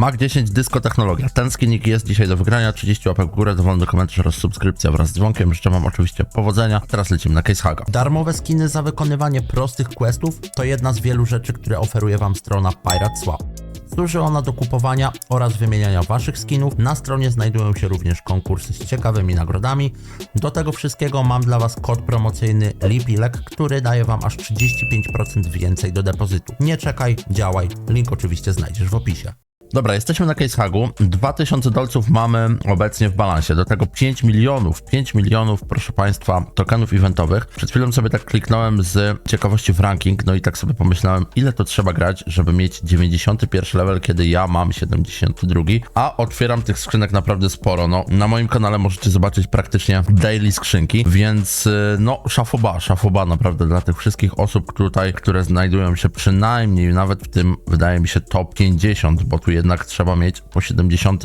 Mac 10 Disco Technologia. Ten skinik jest dzisiaj do wygrania. 30 łapek w górę, dowolny komentarz oraz subskrypcja wraz z dzwonkiem. Życzę wam oczywiście powodzenia. Teraz lecimy na Case Haga. Darmowe skiny za wykonywanie prostych questów to jedna z wielu rzeczy, które oferuje wam strona Pirate Swap. Służy ona do kupowania oraz wymieniania waszych skinów. Na stronie znajdują się również konkursy z ciekawymi nagrodami. Do tego wszystkiego mam dla was kod promocyjny Lipilek, który daje wam aż 35% więcej do depozytu. Nie czekaj, działaj. Link oczywiście znajdziesz w opisie. Dobra, jesteśmy na Case Hagu. 2000 dolców mamy obecnie w balansie. Do tego 5 milionów, 5 milionów, proszę Państwa, tokenów eventowych. Przed chwilą sobie tak kliknąłem z ciekawości w ranking, no i tak sobie pomyślałem, ile to trzeba grać, żeby mieć 91 level, kiedy ja mam 72, a otwieram tych skrzynek naprawdę sporo. No, na moim kanale możecie zobaczyć praktycznie daily skrzynki, więc y, no, szafoba, szafoba naprawdę dla tych wszystkich osób tutaj, które znajdują się przynajmniej nawet w tym, wydaje mi się, top 50, bo tu jednak trzeba mieć po 70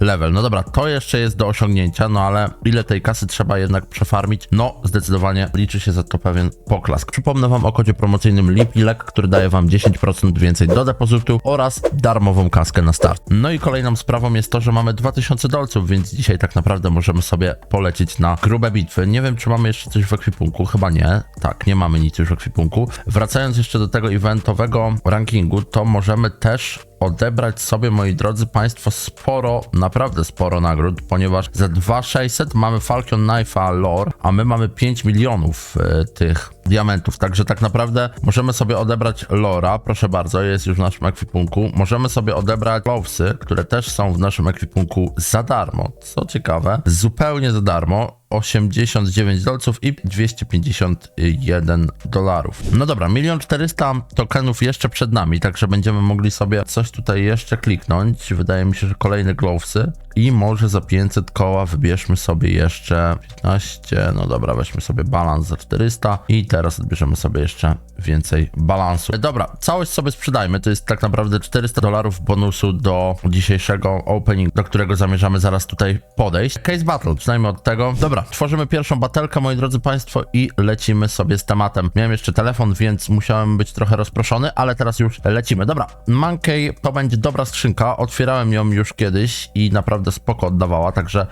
level. No dobra, to jeszcze jest do osiągnięcia, no ale ile tej kasy trzeba jednak przefarmić? No, zdecydowanie liczy się za to pewien poklask. Przypomnę wam o kodzie promocyjnym Lipilek, który daje wam 10% więcej do depozytu oraz darmową kaskę na start. No i kolejną sprawą jest to, że mamy 2000 dolców, więc dzisiaj tak naprawdę możemy sobie polecieć na grube bitwy. Nie wiem, czy mamy jeszcze coś w ekwipunku, chyba nie. Tak, nie mamy nic już w ekwipunku. Wracając jeszcze do tego eventowego rankingu, to możemy też odebrać sobie, moi drodzy Państwo, sporo, naprawdę sporo nagród, ponieważ za 2600 mamy Falcon Knife'a Lore, a my mamy 5 milionów e, tych diamentów, także tak naprawdę możemy sobie odebrać Lora, proszę bardzo, jest już w naszym ekwipunku. Możemy sobie odebrać Glowsy, które też są w naszym ekwipunku za darmo, co ciekawe, zupełnie za darmo. 89 dolców i 251 dolarów. No dobra, 1 400 tokenów jeszcze przed nami, także będziemy mogli sobie coś tutaj jeszcze kliknąć. Wydaje mi się, że kolejne glowsy i może za 500 koła wybierzmy sobie jeszcze 15, no dobra, weźmy sobie balans za 400 i teraz odbierzemy sobie jeszcze więcej balansu. Dobra, całość sobie sprzedajmy, to jest tak naprawdę 400 dolarów bonusu do dzisiejszego opening, do którego zamierzamy zaraz tutaj podejść. Case Battle, zaczynajmy od tego. Dobra, tworzymy pierwszą batelkę, moi drodzy Państwo i lecimy sobie z tematem. Miałem jeszcze telefon, więc musiałem być trochę rozproszony, ale teraz już lecimy. Dobra, Monkey to będzie dobra skrzynka, otwierałem ją już kiedyś i naprawdę spoko oddawała, także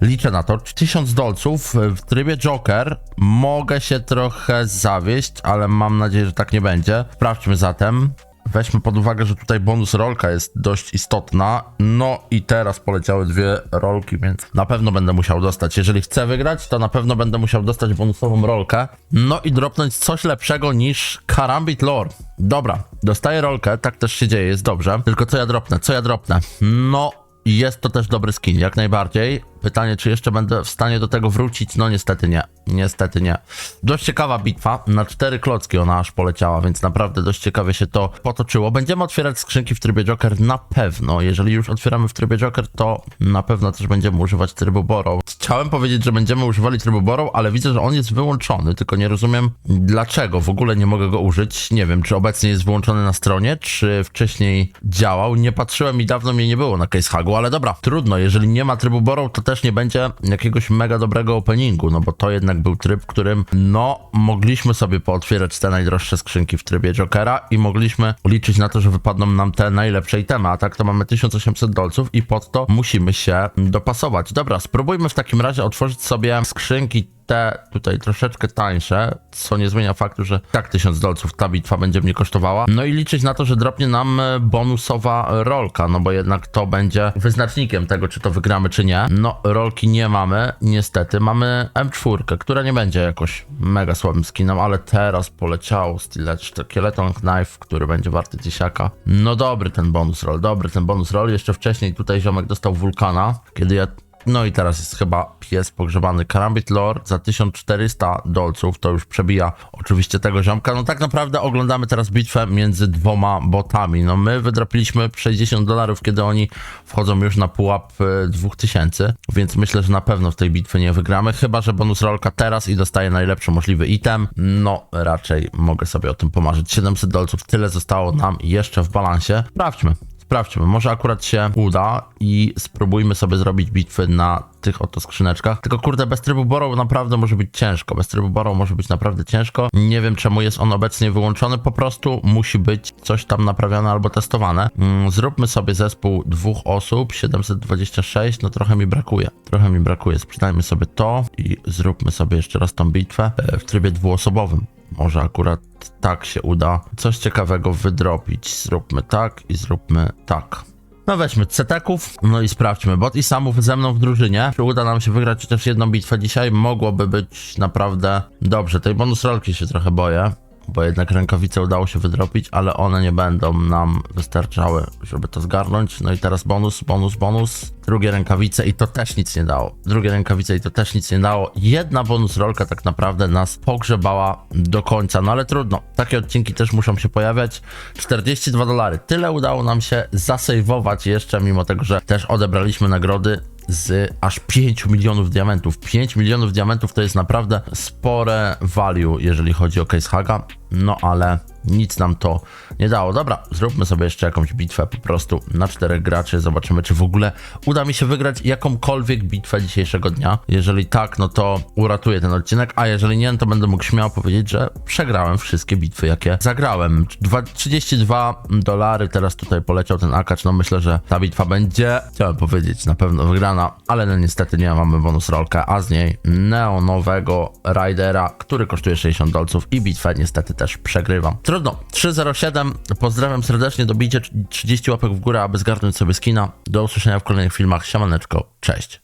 liczę na to. 1000 dolców w trybie Joker. Mogę się trochę zawieść, ale mam nadzieję, że tak nie będzie. Sprawdźmy zatem. Weźmy pod uwagę, że tutaj bonus rolka jest dość istotna. No i teraz poleciały dwie rolki, więc na pewno będę musiał dostać. Jeżeli chcę wygrać, to na pewno będę musiał dostać bonusową rolkę. No i dropnąć coś lepszego niż Karambit Lore. Dobra, dostaję rolkę, tak też się dzieje, jest dobrze. Tylko co ja dropnę? Co ja dropnę? No, jest to też dobry skin, jak najbardziej. Pytanie, czy jeszcze będę w stanie do tego wrócić? No niestety nie. Niestety nie. Dość ciekawa bitwa. Na cztery klocki ona aż poleciała, więc naprawdę dość ciekawie się to potoczyło. Będziemy otwierać skrzynki w trybie Joker na pewno. Jeżeli już otwieramy w trybie Joker, to na pewno też będziemy używać trybu Borrow. Chciałem powiedzieć, że będziemy używali trybu Borrow, ale widzę, że on jest wyłączony, tylko nie rozumiem dlaczego. W ogóle nie mogę go użyć. Nie wiem, czy obecnie jest wyłączony na stronie, czy wcześniej działał. Nie patrzyłem i dawno mnie nie było na Case Hagu, ale dobra, trudno. Jeżeli nie ma trybu Borrow, to też nie będzie jakiegoś mega dobrego openingu, no bo to jednak był tryb, w którym no mogliśmy sobie pootwierać te najdroższe skrzynki w trybie Jokera i mogliśmy liczyć na to, że wypadną nam te najlepsze itemy, a tak to mamy 1800 dolców i pod to musimy się dopasować. Dobra, spróbujmy w takim razie otworzyć sobie skrzynki te tutaj troszeczkę tańsze, co nie zmienia faktu, że tak 1000 dolców ta bitwa będzie mnie kosztowała. No i liczyć na to, że dropnie nam e, bonusowa rolka, no bo jednak to będzie wyznacznikiem tego, czy to wygramy, czy nie. No, rolki nie mamy, niestety. Mamy M4, która nie będzie jakoś mega słabym skinem, ale teraz poleciał Stiletch, Skeleton Knife, który będzie warty tysiaka. No dobry ten bonus roll, dobry ten bonus roll. Jeszcze wcześniej tutaj ziomek dostał wulkana, kiedy ja no i teraz jest chyba pies pogrzebany Karambit Lore za 1400 dolców. To już przebija oczywiście tego ziomka. No tak naprawdę oglądamy teraz bitwę między dwoma botami. No my wydropiliśmy 60 dolarów, kiedy oni wchodzą już na pułap e, 2000, więc myślę, że na pewno w tej bitwy nie wygramy. Chyba, że bonus rolka teraz i dostaje najlepszy możliwy item. No raczej mogę sobie o tym pomarzyć. 700 dolców, tyle zostało nam jeszcze w balansie. Sprawdźmy. Sprawdźmy, może akurat się uda i spróbujmy sobie zrobić bitwy na tych oto skrzyneczkach. Tylko kurde, bez trybu Borrow naprawdę może być ciężko. Bez trybu Borrow może być naprawdę ciężko. Nie wiem czemu jest on obecnie wyłączony, po prostu musi być coś tam naprawione albo testowane. Mm, zróbmy sobie zespół dwóch osób, 726, no trochę mi brakuje. Trochę mi brakuje. Sprzedajmy sobie to i zróbmy sobie jeszcze raz tą bitwę e, w trybie dwuosobowym. Może akurat tak się uda coś ciekawego wydropić. Zróbmy tak i zróbmy tak. No weźmy ceteków, no i sprawdźmy. Bot i samów ze mną w drużynie. Czy uda nam się wygrać chociaż jedną bitwę dzisiaj? Mogłoby być naprawdę dobrze. Tej bonus rolki się trochę boję, bo jednak rękawice udało się wydropić, ale one nie będą nam wystarczały, żeby to zgarnąć. No i teraz bonus, bonus, bonus. Drugie rękawice i to też nic nie dało. Drugie rękawice i to też nic nie dało. Jedna bonus rolka tak naprawdę nas pogrzebała do końca, no ale trudno. Takie odcinki też muszą się pojawiać. 42 dolary. Tyle udało nam się zasejwować jeszcze, mimo tego, że też odebraliśmy nagrody z aż 5 milionów diamentów. 5 milionów diamentów to jest naprawdę spore value, jeżeli chodzi o case haga. No ale nic nam to nie dało. Dobra, zróbmy sobie jeszcze jakąś bitwę po prostu na czterech graczy. Zobaczymy, czy w ogóle uda mi się wygrać jakąkolwiek bitwę dzisiejszego dnia. Jeżeli tak, no to uratuję ten odcinek, a jeżeli nie, no to będę mógł śmiało powiedzieć, że przegrałem wszystkie bitwy, jakie zagrałem. Dwa- 32 dolary, teraz tutaj poleciał ten akacz, no myślę, że ta bitwa będzie, chciałem powiedzieć, na pewno wygrana, ale no niestety nie mamy bonus rolkę, a z niej neonowego Ridera, który kosztuje 60 dolców i bitwę niestety też przegrywam. Trudno, 307, pozdrawiam serdecznie, dobijcie 30 łapek w górę, aby zgarnąć sobie skina. Do usłyszenia w kolejnych filmach, siemaneczko, cześć.